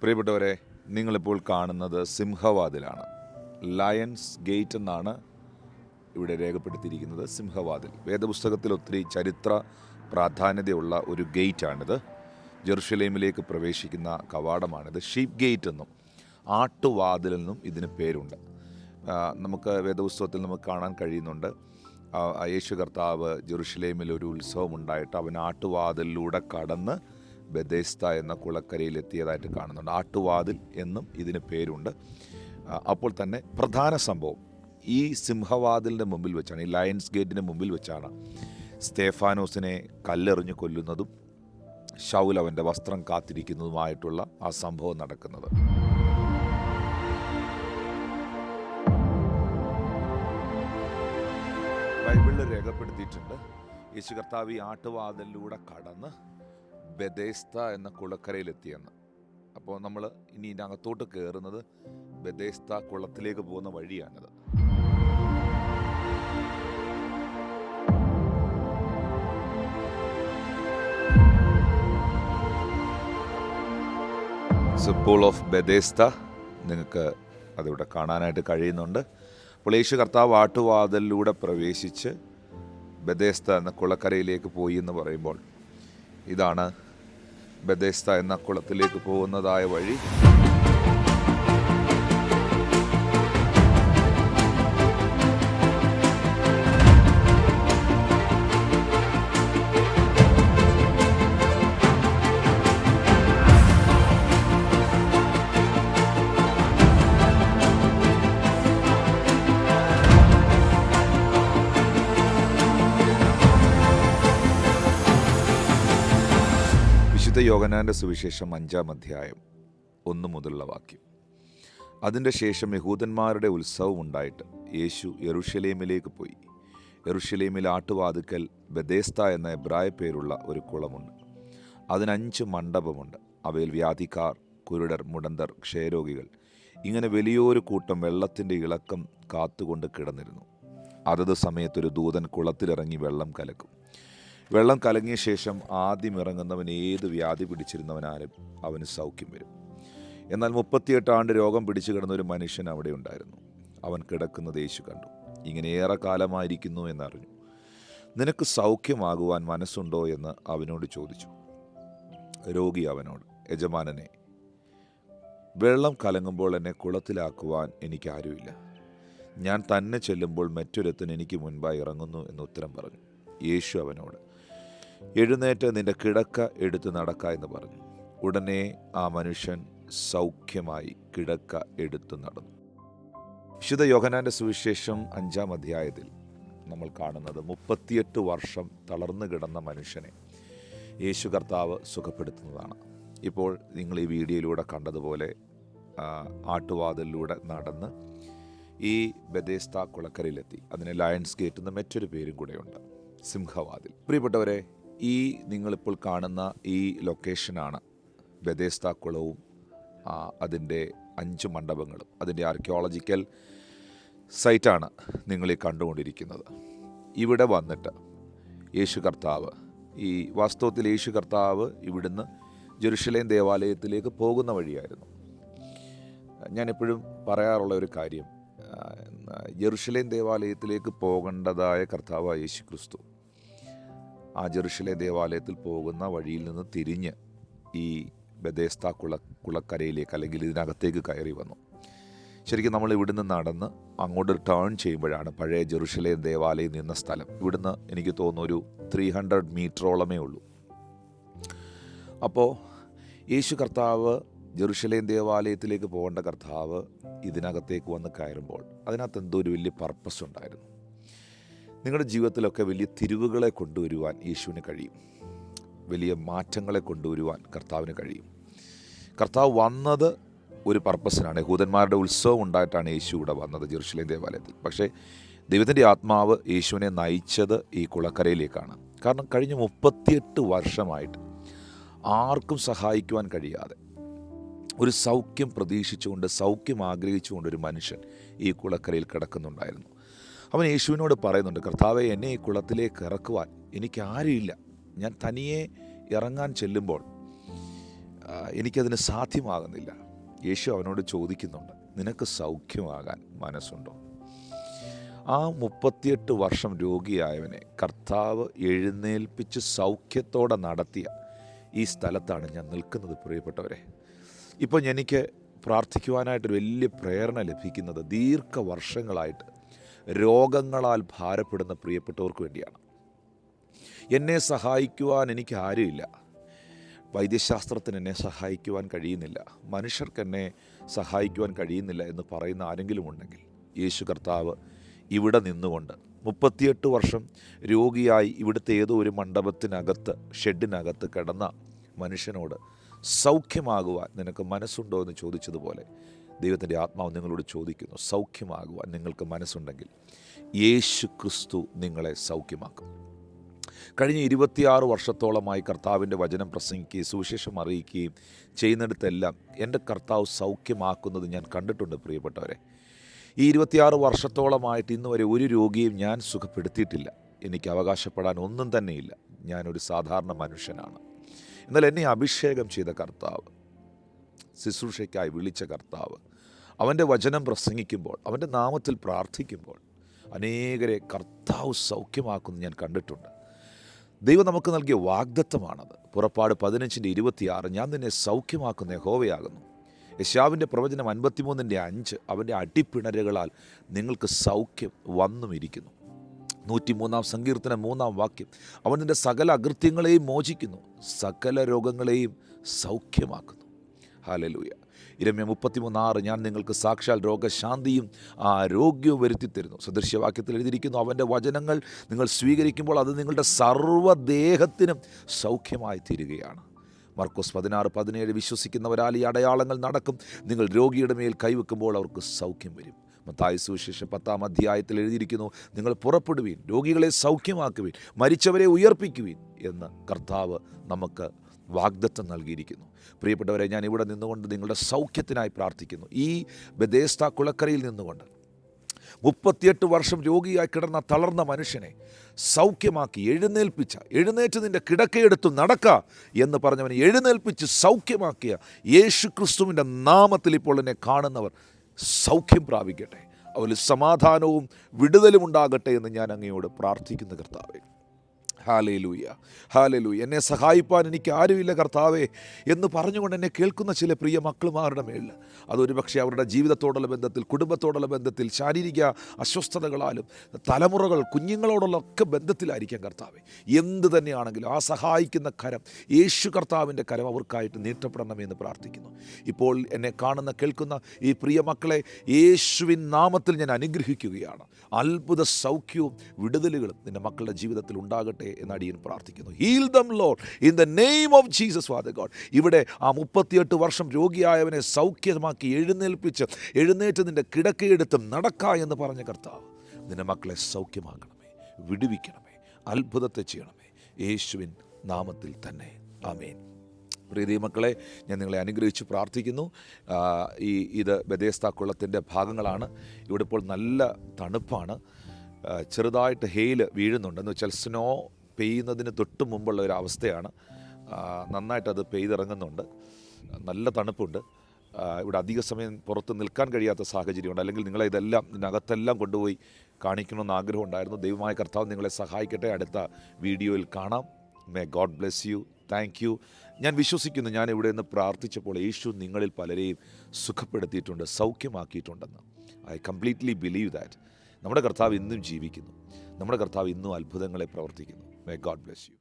പ്രിയപ്പെട്ടവരെ നിങ്ങളിപ്പോൾ കാണുന്നത് സിംഹവാതിലാണ്. ലയൺസ് ഗേറ്റ് എന്നാണ് ഇവിടെ രേഖപ്പെടുത്തിയിരിക്കുന്നത് സിംഹവാതിൽ. വേദപുസ്തകത്തിൽ ഒത്തിരി ചരിത്ര പ്രാധാന്യതയുള്ള ഒരു ഗേറ്റാണിത്. ജെറുഷലേമിലേക്ക് പ്രവേശിക്കുന്ന കവാടമാണിത്. ഷീപ്പ് ഗേറ്റ് എന്നും ആട്ടുവാതിൽ എന്നും ഇതിന് പേരുണ്ട്. നമുക്ക് വേദപുസ്തകത്തിൽ നമുക്ക് കാണാൻ കഴിയുന്നുണ്ട്. യേശു കർത്താവ് ജെറുഷലേമിൽ ഒരു ഉത്സവം ഉണ്ടായിട്ട് അവൻ ആട്ടുവാതിലൂടെ കടന്ന് ബദേസ്ത എന്ന കുളക്കരയിൽ എത്തിയതായിട്ട് കാണുന്നുണ്ട്. ആട്ടുവാതിൽ എന്നും ഇതിന് പേരുണ്ട്. അപ്പോൾ തന്നെ പ്രധാന സംഭവം ഈ സിംഹവാതിലിന്റെ മുമ്പിൽ വെച്ചാണ് ഈ ലയൺസ് ഗേറ്റിന്റെ മുമ്പിൽ വെച്ചാണ് സ്തേഫാനോസിനെ കല്ലെറിഞ്ഞ് കൊല്ലുന്നതും ഷൗൽ അവന്റെ വസ്ത്രം കാത്തിരിക്കുന്നതുമായിട്ടുള്ള ആ സംഭവം നടക്കുന്നത്. ബൈബിളിൽ രേഖപ്പെടുത്തിയിട്ടുണ്ട് യേശു കർത്താവ് ഈ ആട്ടുവാതിലൂടെ കടന്ന് ബദേസ്ത എന്ന കുളക്കരയിലെത്തിയെന്ന് അപ്പോൾ നമ്മൾ ഇനി അകത്തോട്ട് കയറുന്നത് ബദേസ്ത കുളത്തിലേക്ക് പോകുന്ന വഴിയാണിത്. സിപ്പോൾ ഓഫ് ബദേസ്ത നിങ്ങൾക്ക് അതിവിടെ കാണാനായിട്ട് കഴിയുന്നുണ്ട്. അപ്പോൾ യേശു കർത്താവ് ആട്ടുവാതിലൂടെ പ്രവേശിച്ച് ബദേസ്ത എന്ന കുളക്കരയിലേക്ക് പോയി എന്ന് പറയുമ്പോൾ ഇതാണ് ബദേസ്ത എന്ന കുളത്തിലേക്ക് പോകുന്നതായ വഴി വിശുദ്ധ യോഗനാന്റെ സുവിശേഷം അഞ്ചാം അധ്യായം ഒന്ന് മുതലുള്ള വാക്യം. അതിന്റെ ശേഷം യഹൂദന്മാരുടെ ഉത്സവം ഉണ്ടായിട്ട് യേശു യെറുഷലേമിലേക്ക് പോയി. യെറുഷലേമിൽ ആട്ടുവാതുക്കൽ ബദേസ്ത എന്ന എബ്രായ പേരുള്ള ഒരു കുളമുണ്ട്. അതിനഞ്ച് മണ്ഡപമുണ്ട്. അവയിൽ വ്യാധിക്കാർ കുരുടർ മുടന്തർ ക്ഷയരോഗികൾ. ഇങ്ങനെ വലിയൊരു കൂട്ടം വെള്ളത്തിന്റെ ഇളക്കം കാത്തുകൊണ്ട് കിടന്നിരുന്നു. അതത് സമയത്തൊരു ദൂതൻ കുളത്തിലിറങ്ങി വെള്ളം കലക്കും. വെള്ളം കലങ്ങിയ ശേഷം ആദ്യം ഇറങ്ങുന്നവൻ ഏത് വ്യാധി പിടിച്ചിരുന്നവനാലും അവന് സൗഖ്യം വരും. എന്നാൽ മുപ്പത്തിയെട്ട് ആണ്ട് രോഗം പിടിച്ചു കിടന്ന ഒരു മനുഷ്യൻ അവിടെ ഉണ്ടായിരുന്നു. അവൻ കിടക്കുന്ന യേശു കണ്ടു. ഇങ്ങനെ ഏറെ കാലമായിരിക്കുന്നു എന്നറിഞ്ഞു. നിനക്ക് സൗഖ്യമാകുവാൻ മനസ്സുണ്ടോ എന്ന് അവനോട് ചോദിച്ചു. രോഗി അവനോട് യജമാനനെ വെള്ളം കലങ്ങുമ്പോൾ എന്നെ കുളത്തിലാക്കുവാൻ എനിക്കാരുമില്ല ഞാൻ തന്നെ ചെല്ലുമ്പോൾ മറ്റൊരുത്തൻ എനിക്ക് മുൻപായി ഇറങ്ങുന്നു എന്ന് ഉത്തരം പറഞ്ഞു. യേശു അവനോട് എഴുന്നേറ്റ് നിന്റെ കിടക്ക എടുത്ത് നടക്ക എന്ന് പറഞ്ഞു. ഉടനെ ആ മനുഷ്യൻ സൗഖ്യമായി കിടക്ക എടുത്തു നടന്നു. വിശുദ്ധ യോഹനാന്റെ സുവിശേഷം അഞ്ചാം അധ്യായത്തിൽ നമ്മൾ കാണുന്നത് മുപ്പത്തിയെട്ട് വർഷം തളർന്നു കിടന്ന മനുഷ്യനെ യേശു കർത്താവ് സുഖപ്പെടുത്തുന്നതാണ്. ഇപ്പോൾ നിങ്ങൾ ഈ വീഡിയോയിലൂടെ കണ്ടതുപോലെ ആട്ടുവാതിലൂടെ നടന്ന് ഈ ബദേസ്ത കുളക്കരയിലെത്തി. അതിന് ലയൺസ് ഗേറ്റ് എന്ന മറ്റൊരു പേരും കൂടെയുണ്ട് സിംഹവാതിൽ. പ്രിയപ്പെട്ടവരെ ഈ നിങ്ങളിപ്പോൾ കാണുന്ന ഈ ലൊക്കേഷനാണ് ബദേസ്ത കുളവും അതിന്റെ അഞ്ച് മണ്ഡപങ്ങളും. അതിന്റെ ആർക്കിയോളജിക്കൽ സൈറ്റാണ് നിങ്ങൾ ഈ കണ്ടുകൊണ്ടിരിക്കുന്നത്. ഇവിടെ വന്നിട്ട് യേശു കർത്താവ് ഈ വാസ്തവത്തിൽ യേശു കർത്താവ് ഇവിടുന്ന് ജെറുഷലേം ദേവാലയത്തിലേക്ക് പോകുന്ന വഴിയായിരുന്നു. ഞാനെപ്പോഴും പറയാറുള്ള ഒരു കാര്യം ജെറുഷലേം ദേവാലയത്തിലേക്ക് പോകേണ്ടതായ കർത്താവ് യേശു ക്രിസ്തു. ആ ജെറുഷലെ ദേവാലയത്തിൽ പോകുന്ന വഴിയിൽ നിന്ന് തിരിഞ്ഞ് ഈ ബദേസ്ത കുള കുളക്കരയിലേക്ക് അല്ലെങ്കിൽ ഇതിനകത്തേക്ക് കയറി വന്നു. ശരിക്കും നമ്മൾ ഇവിടുന്ന് നടന്ന് അങ്ങോട്ട് ടേൺ ചെയ്യുമ്പോഴാണ് പഴയ ജെറുഷലേ ദേവാലയം നിന്ന സ്ഥലം. ഇവിടുന്ന് എനിക്ക് തോന്നുന്നു ഒരു ത്രീ ഹൺഡ്രഡ് മീറ്ററോളമേ ഉള്ളൂ. അപ്പോൾ യേശു കർത്താവ് ജെറുഷലേം ദേവാലയത്തിലേക്ക് പോകേണ്ട കർത്താവ് ഇതിനകത്തേക്ക് വന്ന് കയറുമ്പോൾ അതിനകത്ത് എന്തോ ഒരു വലിയ പർപ്പസ് ഉണ്ടായിരുന്നു. നിങ്ങളുടെ ജീവിതത്തിലൊക്കെ വലിയ തിരിവുകളെ കൊണ്ടുവരുവാൻ യേശുവിന് കഴിയും. വലിയ മാറ്റങ്ങളെ കൊണ്ടുവരുവാൻ കർത്താവിന് കഴിയും. കർത്താവ് വന്നത് ഒരു പർപ്പസിനാണ്. യഹൂദന്മാരുടെ ഉത്സവം ഉണ്ടായിട്ടാണ് യേശു ഇവിടെ വന്നത് ജെറുഷലേം ദേവാലയത്തിൽ. പക്ഷേ ദൈവത്തിന്റെ ആത്മാവ് യേശുവിനെ നയിച്ചത് ഈ കുളക്കരയിലേക്കാണ്. കാരണം കഴിഞ്ഞ മുപ്പത്തിയെട്ട് വർഷമായിട്ട് ആർക്കും സഹായിക്കുവാൻ കഴിയാതെ ഒരു സൗഖ്യം പ്രതീക്ഷിച്ചുകൊണ്ട് സൗഖ്യം ആഗ്രഹിച്ചുകൊണ്ട് ഒരു മനുഷ്യൻ ഈ കുളക്കരയിൽ കിടക്കുന്നുണ്ടായിരുന്നു. അവൻ യേശുവിനോട് പറയുന്നുണ്ട് കർത്താവെ എന്നെ ഈ കുളത്തിലേക്ക് ഇറക്കുവാൻ എനിക്ക് ആരുമില്ല. ഞാൻ തനിയെ ഇറങ്ങാൻ ചെല്ലുമ്പോൾ എനിക്കതിന് സാധ്യമാകുന്നില്ല. യേശു അവനോട് ചോദിക്കുന്നുണ്ട് നിനക്ക് സൗഖ്യമാകാൻ മനസ്സുണ്ടോ? ആ മുപ്പത്തിയെട്ട് വർഷം രോഗിയായവനെ കർത്താവ് എഴുന്നേൽപ്പിച്ച് സൗഖ്യത്തോടെ നടത്തിയ ഈ സ്ഥലത്താണ് ഞാൻ നിൽക്കുന്നത് പ്രിയപ്പെട്ടവരെ. ഇപ്പം എനിക്ക് പ്രാർത്ഥിക്കുവാനായിട്ട് വലിയ പ്രേരണ ലഭിക്കുന്നത് ദീർഘവർഷങ്ങളായിട്ട് രോഗങ്ങളാൽ ഭാരപ്പെടുന്ന പ്രിയപ്പെട്ടവർക്ക് വേണ്ടിയാണ്. എന്നെ സഹായിക്കുവാൻ എനിക്ക് ആരുമില്ല. വൈദ്യശാസ്ത്രത്തിന് എന്നെ സഹായിക്കുവാൻ കഴിയുന്നില്ല. മനുഷ്യർക്ക് എന്നെ സഹായിക്കുവാൻ കഴിയുന്നില്ല എന്ന് പറയുന്ന ആരെങ്കിലും ഉണ്ടെങ്കിൽ യേശു കർത്താവ് ഇവിടെ നിന്നുകൊണ്ട് മുപ്പത്തിയെട്ട് വർഷം രോഗിയായി ഇവിടുത്തെ ഏതോ ഒരു മണ്ഡപത്തിനകത്ത് ഷെഡിനകത്ത് കിടന്ന മനുഷ്യനോട് സൗഖ്യമാകുവാൻ നിനക്ക് മനസ്സുണ്ടോ എന്ന് ചോദിച്ചതുപോലെ ദൈവത്തിന്റെ ആത്മാവ് നിങ്ങളോട് ചോദിക്കുന്നു സൗഖ്യമാകുവാൻ നിങ്ങൾക്ക് മനസ്സുണ്ടെങ്കിൽ യേശു ക്രിസ്തു നിങ്ങളെ സൗഖ്യമാക്കും. കഴിഞ്ഞ ഇരുപത്തിയാറ് വർഷത്തോളമായി കർത്താവിന്റെ വചനം പ്രസംഗിക്കുകയും സുവിശേഷം അറിയിക്കുകയും ചെയ്യുന്നിടത്തെല്ലാം എന്റെ കർത്താവ് സൗഖ്യമാക്കുന്നത് ഞാൻ കണ്ടിട്ടുണ്ട് പ്രിയപ്പെട്ടവരെ. ഈ ഇരുപത്തിയാറ് വർഷത്തോളമായിട്ട് ഇന്ന് വരെ ഒരു രോഗിയും ഞാൻ സുഖപ്പെടുത്തിയിട്ടില്ല. എനിക്ക് അവകാശപ്പെടാൻ ഒന്നും തന്നെയില്ല. ഞാനൊരു സാധാരണ മനുഷ്യനാണ്. എന്നാൽ എന്നെ അഭിഷേകം ചെയ്ത കർത്താവ് ശുശ്രൂഷയ്ക്കായി വിളിച്ച കർത്താവ്. അവന്റെ വചനം പ്രസംഗിക്കുമ്പോൾ അവന്റെ നാമത്തിൽ പ്രാർത്ഥിക്കുമ്പോൾ അനേകരെ കർത്താവ് സൗഖ്യമാക്കുന്നു ഞാൻ കണ്ടിട്ടുണ്ട്. ദൈവം നമുക്ക് നൽകിയ വാഗ്ദത്തമാണത്. പുറപ്പാട് പതിനഞ്ചിന്റെ ഇരുപത്തിയാറ് ഞാൻ നിന്നെ സൗഖ്യമാക്കുന്ന ഹോവയാകുന്നു യശാവിന്റെ പ്രവചനം അൻപത്തിമൂന്നിന്റെ അഞ്ച് അവന്റെ അടിപ്പിണരുകളാൽ നിങ്ങൾക്ക് സൗഖ്യം വന്നും ഇരിക്കുന്നു നൂറ്റിമൂന്നാം സങ്കീർത്തനം മൂന്നാം വാക്യം അവൻ നിന്റെ സകല അകൃത്യങ്ങളെയും മോചിക്കുന്നു. സകല രോഗങ്ങളെയും സൗഖ്യമാക്കുന്നു. ഹാലലൂയ. ഇരമ്യ മുപ്പത്തിമൂന്നാറ് ഞാൻ നിങ്ങൾക്ക് സാക്ഷാൽ രോഗശാന്തിയും ആരോഗ്യവും വരുത്തി തരുന്നു സദൃശ്യവാക്യത്തിൽ എഴുതിയിരിക്കുന്നു അവന്റെ വചനങ്ങൾ നിങ്ങൾ സ്വീകരിക്കുമ്പോൾ അത് നിങ്ങളുടെ സർവദേഹത്തിനും സൗഖ്യമായി തീരുകയാണ്. മർക്കോസ് പതിനാറ് പതിനേഴ് വിശ്വസിക്കുന്നവരാൽ ഈ അടയാളങ്ങൾ നടക്കും. നിങ്ങൾ രോഗിയുടെ മേൽ കൈവെക്കുമ്പോൾ അവർക്ക് സൗഖ്യം വരും. മത്തായ സുവിശേഷം പത്താം അധ്യായത്തിൽ എഴുതിയിരിക്കുന്നു നിങ്ങൾ പുറപ്പെടുവീൻ രോഗികളെ സൗഖ്യമാക്കുവീൻ മരിച്ചവരെ ഉയർപ്പിക്കുവീൻ എന്ന് കർത്താവ് നമുക്ക് വാഗ്ദത്തം നൽകിയിരിക്കുന്നു. പ്രിയപ്പെട്ടവരെ ഞാൻ ഇവിടെ നിന്നുകൊണ്ട് നിങ്ങളുടെ സൗഖ്യത്തിനായി പ്രാർത്ഥിക്കുന്നു. ഈ ബദേസ്ത കുളക്കരയിൽ നിന്നുകൊണ്ട് മുപ്പത്തിയെട്ട് വർഷം രോഗിയായി കിടന്ന തളർന്ന മനുഷ്യനെ സൗഖ്യമാക്കി എഴുന്നേൽപ്പിച്ച എഴുന്നേറ്റ് നിന്റെ കിടക്കയെടുത്ത് നടക്ക എന്ന് പറഞ്ഞവനെ എഴുന്നേൽപ്പിച്ച് സൗഖ്യമാക്കിയ യേശു ക്രിസ്തുവിന്റെ നാമത്തിൽ ഇപ്പോൾ എന്നെ കാണുന്നവർ സൗഖ്യം പ്രാപിക്കട്ടെ. അവരിൽ സമാധാനവും വിടുതലും ഉണ്ടാകട്ടെ എന്ന് ഞാൻ അങ്ങയോട് പ്രാർത്ഥിക്കുന്ന കർത്താവേ. ഹാലേലൂയ. ഹാലയിലൂയ എന്നെ സഹായിപ്പാൻ എനിക്ക് ആരുമില്ല കർത്താവേ എന്ന് പറഞ്ഞുകൊണ്ട് എന്നെ കേൾക്കുന്ന ചില പ്രിയ മക്കളുമാരുടെ മേളിൽ. അതൊരു പക്ഷേ അവരുടെ ജീവിതത്തോടുള്ള ബന്ധത്തിൽ കുടുംബത്തോടുള്ള ബന്ധത്തിൽ ശാരീരിക അസ്വസ്ഥതകളാലും തലമുറകൾ കുഞ്ഞുങ്ങളോടുള്ള ഒക്കെ ബന്ധത്തിലായിരിക്കാം കർത്താവേ. എന്ത് തന്നെയാണെങ്കിലും ആ സഹായിക്കുന്ന കരം യേശു കർത്താവിന്റെ കരം അവർക്കായിട്ട് നീട്ടപ്പെടണമെന്ന് പ്രാർത്ഥിക്കുന്നു. ഇപ്പോൾ എന്നെ കാണുന്ന കേൾക്കുന്ന ഈ പ്രിയ മക്കളെ യേശുവിൻ നാമത്തിൽ ഞാൻ അനുഗ്രഹിക്കുകയാണ്. അത്ഭുത സൗഖ്യവും വിടുതലുകളും നിന്റെ മക്കളുടെ ജീവിതത്തിൽ ഉണ്ടാകട്ടെ എന്ന് അടിയൻ പ്രാർത്ഥിക്കുന്നു. Heal them Lord in the name of Jesus Father God ഇവിടെ ആ മുപ്പത്തിയെട്ട് വർഷം രോഗിയായവനെ സൗഖ്യമാക്കി എഴുന്നേൽപ്പിച്ച് എഴുന്നേറ്റ് നിന്റെ കിടക്കയെടുത്തും നടക്ക എന്ന് പറഞ്ഞ കർത്താവ് നിന്റെ മക്കളെ സൗഖ്യമാക്കണമേ വിടുവിക്കണമേ അത്ഭുതത്തെ ചെയ്യണമേ. യേശുവിൻ നാമത്തിൽ തന്നെ. ആമേൻ. പ്രീതി മക്കളെ ഞാൻ നിങ്ങളെ അനുഗ്രഹിച്ച് പ്രാർത്ഥിക്കുന്നു. ഈ ഇത് ബദേസ്ത കുളത്തിന്റെ ഭാഗങ്ങളാണ്. ഇവിടെ ഇപ്പോൾ നല്ല തണുപ്പാണ്. ചെറുതായിട്ട് ഹെയിൽ വീഴുന്നുണ്ട്. എന്ന് വെച്ചാൽ സ്നോ പെയ്യുന്നതിന് തൊട്ട് മുമ്പുള്ള ഒരു അവസ്ഥയാണ്. നന്നായിട്ടത് പെയ്തിറങ്ങുന്നുണ്ട്. നല്ല തണുപ്പുണ്ട്. ഇവിടെ അധിക സമയം പുറത്ത് നിൽക്കാൻ കഴിയാത്ത സാഹചര്യമുണ്ട്. അല്ലെങ്കിൽ നിങ്ങളെ ഇതെല്ലാം ഇതിനകത്തെല്ലാം കൊണ്ടുപോയി കാണിക്കണമെന്ന് ആഗ്രഹം ഉണ്ടായിരുന്നു. ദൈവമായ കർത്താവ് നിങ്ങളെ സഹായിക്കട്ടെ. അടുത്ത വീഡിയോയിൽ കാണാം. May God bless you thank you ഞാൻ വിശ്വസിക്കുന്നു ഞാൻ ഇവിടെ നിന്ന് പ്രാർത്ഥിച്ചപ്പോൾ യേശു നിങ്ങളിൽ പലരെയും സുഖപ്പെടുത്തിയിട്ടുണ്ട് സൗഖ്യമാക്കിയിട്ടുണ്ടെന്ന്. ഐ കംപ്ലീറ്റ്ലി ബിലീവ് ദാറ്റ് നമ്മുടെ കർത്താവ് ഇന്നും ജീവിക്കുന്നു. നമ്മുടെ കർത്താവ് ഇന്നും അത്ഭുതങ്ങളെ പ്രവർത്തിക്കുന്നു. May God bless U